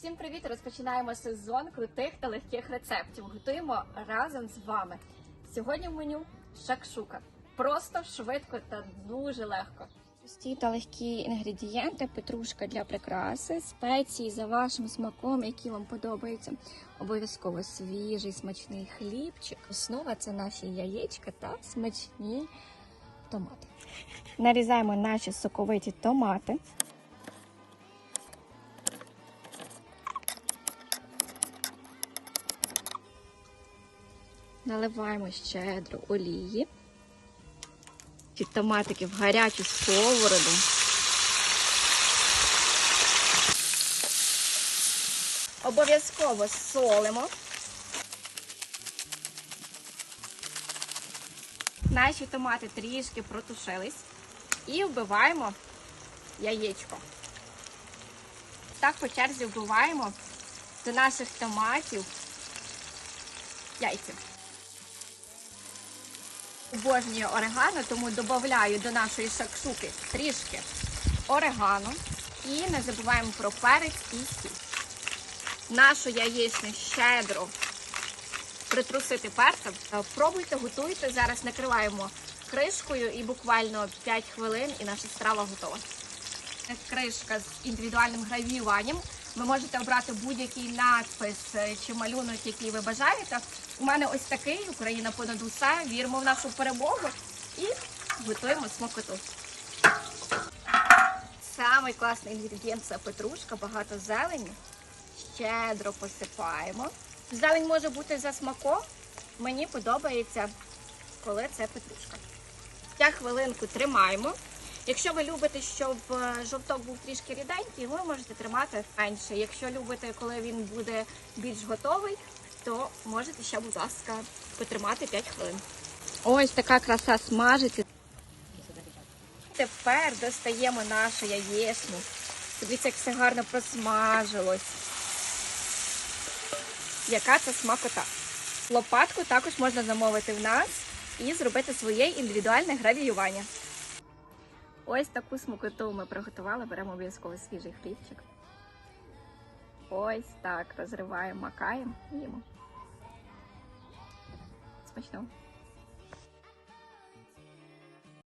Всім привіт! Розпочинаємо сезон крутих та легких рецептів. Готуємо разом з вами. Сьогодні в меню шакшука. Просто, швидко та дуже легко. Прості та легкі інгредієнти, петрушка для прикраси, спеції за вашим смаком, які вам подобаються. Обов'язково свіжий смачний хлібчик. Основа це наші яєчка та смачні томати. Нарізаємо наші соковиті томати. Наливаємо щедро олії. Ці томатики в гарячу сковороду. Обов'язково солимо. Наші томати трішки протушились. І вбиваємо яєчко. Так по черзі вбиваємо до наших томатів яйця. Обожнюю орегано, тому додаю до нашої шакшуки трішки орегано. І не забуваємо про перець і сіль. Нашу яєчню щедро притрусити перцем. Пробуйте, готуйте. Зараз накриваємо кришкою і буквально 5 хвилин і наша страва готова. Кришка з індивідуальним гравіюванням. Ви можете обрати будь-який надпис е, чи малюнок, який ви бажаєте. У мене ось такий Україна понад усе. Віримо в нашу перемогу і готуємо смакоту. Самий класний інгредієнт це петрушка, багато зелені. Щедро посипаємо. Зелень може бути за смаком. Мені подобається, коли це петрушка. Я хвилинку тримаємо. Якщо ви любите, щоб е, жовток був трішки ріденький, ви можете тримати менше. Якщо любите, коли він буде більш готовий, то можете ще, будь ласка, потримати 5 хвилин. Ось така краса смажиться. Тепер достаємо нашу яєчню. Дивіться, як все гарно просмажилось. Яка це смакота. Лопатку також можна замовити в нас і зробити своє індивідуальне гравіювання. Ось таку смакоту ми приготували. Беремо обов'язково свіжий хлібчик. Ось так розриваємо, макаємо і їмо. Spaß, Richtung.